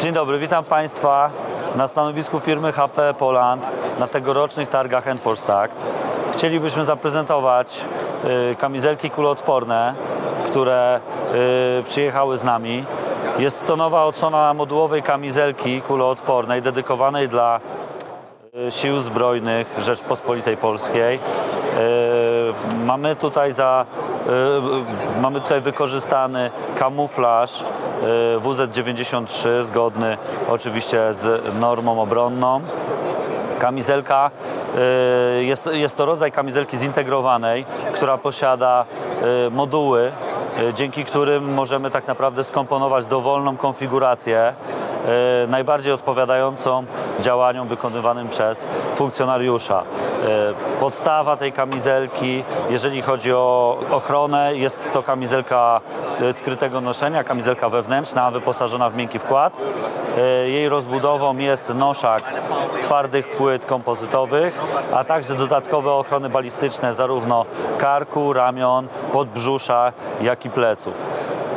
Dzień dobry, witam Państwa na stanowisku firmy HP Poland na tegorocznych targach Enforstack. Chcielibyśmy zaprezentować y, kamizelki kuloodporne, które y, przyjechały z nami. Jest to nowa odsłona modułowej kamizelki kuloodpornej dedykowanej dla y, Sił Zbrojnych Rzeczpospolitej Polskiej. Y, Mamy tutaj za y, mamy tutaj wykorzystany kamuflaż y, WZ93 zgodny oczywiście z normą obronną. Kamizelka y, jest, jest to rodzaj kamizelki zintegrowanej, która posiada moduły, dzięki którym możemy tak naprawdę skomponować dowolną konfigurację, najbardziej odpowiadającą działaniom wykonywanym przez funkcjonariusza. Y, Podstawa tej kamizelki, jeżeli chodzi o ochronę, jest to kamizelka y, skrytego noszenia, kamizelka wewnętrzna, wyposażona w miękki wkład. Jej rozbudową jest noszak twardych płyt kompozytowych, a także dodatkowe ochrony balistyczne zarówno karku, ramion, podbrzusza, jak i pleców.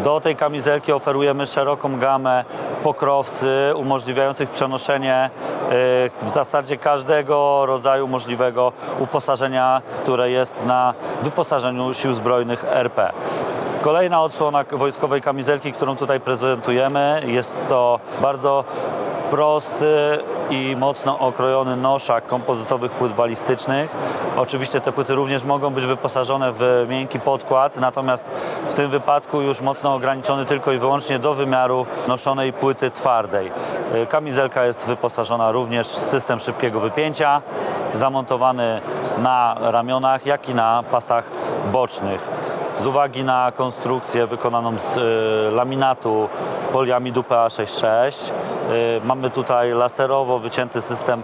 Do tej kamizelki oferujemy szeroką gamę pokrowcy umożliwiających przenoszenie y, w zasadzie każdego rodzaju możliwego uposażenia, które jest na wyposażeniu Sił Zbrojnych RP. Kolejna odsłona wojskowej kamizelki, którą tutaj prezentujemy, jest to bardzo prosty i mocno okrojony noszak kompozytowych płyt balistycznych. Oczywiście te płyty również mogą być wyposażone w miękki podkład, natomiast w tym wypadku już mocno ograniczony tylko i wyłącznie do wymiaru noszonej płyty twardej. Y, Kamizelka jest wyposażona również w system szybkiego wypięcia, zamontowany na ramionach, jak i na pasach bocznych. Z uwagi na konstrukcję wykonaną z y, laminatu poliamidu PA66 y, mamy tutaj laserowo wycięty system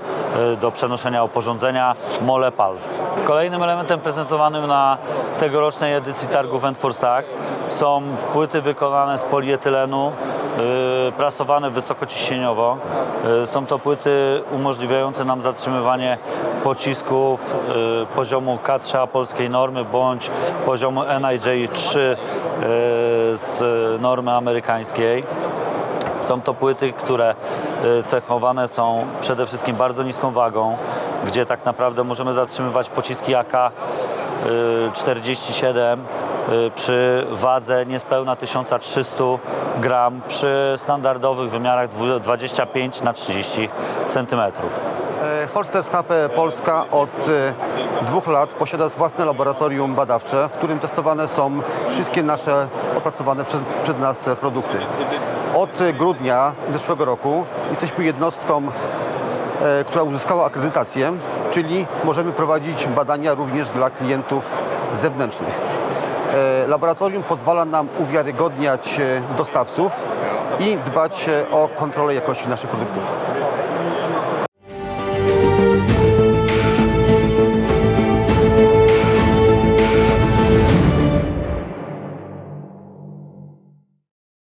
y, do przenoszenia oporządzenia Mole Pulse. Kolejnym elementem prezentowanym na tegorocznej edycji targów Enforstack są płyty wykonane z polietylenu, y, prasowane wysokociśnieniowo. Y, Są to płyty umożliwiające nam zatrzymywanie pocisków y, poziomu K3 polskiej normy bądź poziomu NIJ3 y, z normy amerykańskiej. Są to płyty, które cechowane są przede wszystkim bardzo niską wagą, gdzie tak naprawdę możemy zatrzymywać pociski AK y, 47 y, przy wadze niespełna 1300 gram przy standardowych wymiarach dwu- 25 na 30 cm. E, Holsters HP Polska od e, dwóch lat posiada własne laboratorium badawcze, w którym testowane są wszystkie nasze opracowane przez, przez nas produkty. Od grudnia zeszłego roku jesteśmy jednostką, e, która uzyskała akredytację, czyli możemy prowadzić badania również dla klientów zewnętrznych. E, Laboratorium pozwala nam uwiarygodniać e, dostawców i dbać e, o kontrolę jakości naszych produktów.